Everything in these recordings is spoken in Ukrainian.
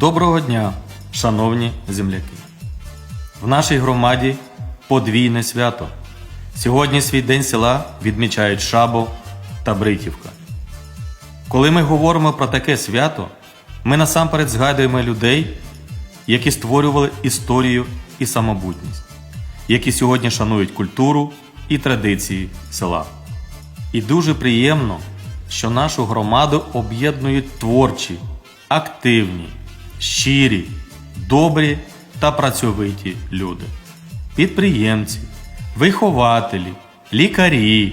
Доброго дня, шановні земляки! В нашій громаді подвійне свято. Сьогодні свій день села відмічають Шабо та Бритівка. Коли ми говоримо про таке свято, ми насамперед згадуємо людей, які створювали історію і самобутність, які сьогодні шанують культуру і традиції села. І дуже приємно, що нашу громаду об'єднують творчі, активні, щирі, добрі та працьовиті люди, підприємці, вихователі, лікарі,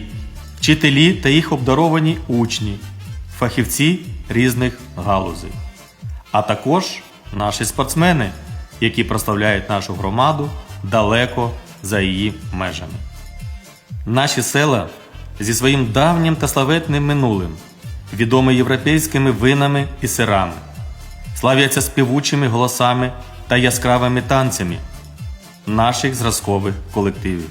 вчителі та їх обдаровані учні, фахівці різних галузей, а також наші спортсмени, які прославляють нашу громаду далеко за її межами. Наші села зі своїм давнім та славетним минулим, відомі європейськими винами і сирами, славляться співучими голосами та яскравими танцями наших зразкових колективів.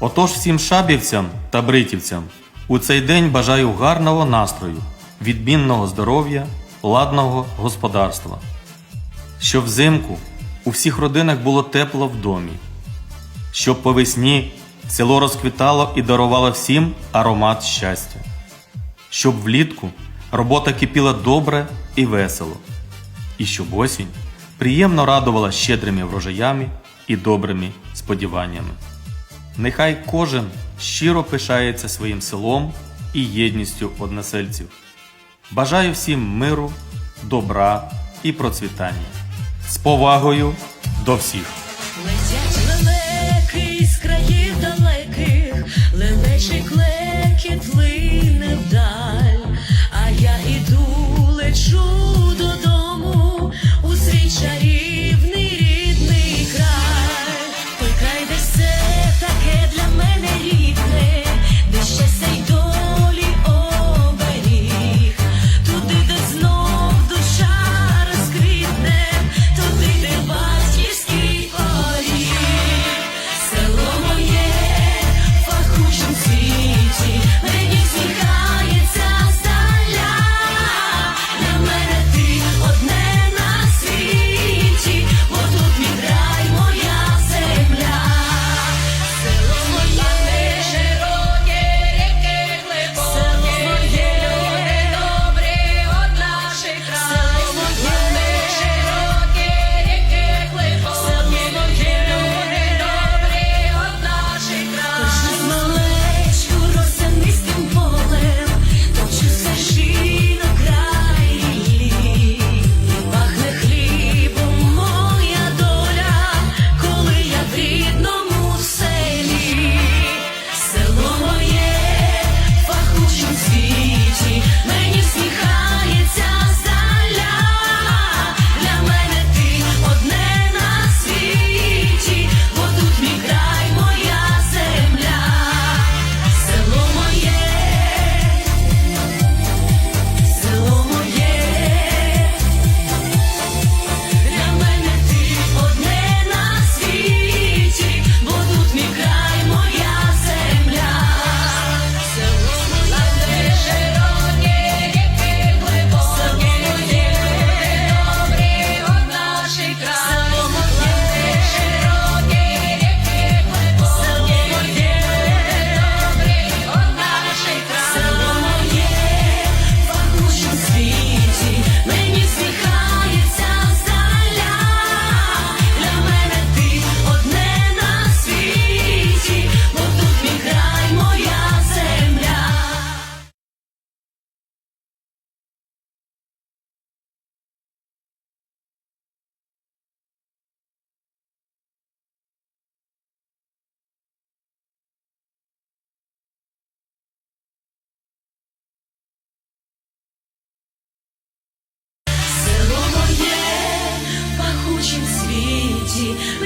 Отож всім шабівцям та бритівцям у цей день бажаю гарного настрою, відмінного здоров'я, ладного господарства, щоб взимку у всіх родинах було тепло в домі, щоб по весні село розквітало і дарувало всім аромат щастя, щоб влітку робота кипіла добре і весело, і щоб осінь приємно радувала щедрими врожаями і добрими сподіваннями. Нехай кожен щиро пишається своїм селом і єдністю односельців. Бажаю всім миру, добра і процвітання. З повагою до всіх! Летять лелеки з країв пахучому світі, мені всміхається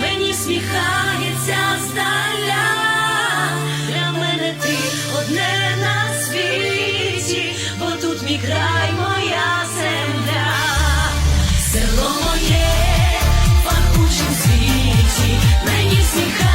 мені сміхається здаля. Для мене ти одне на світі, бо тут мій край, моя земля. Село моє в пахучім світі, мені сміхається.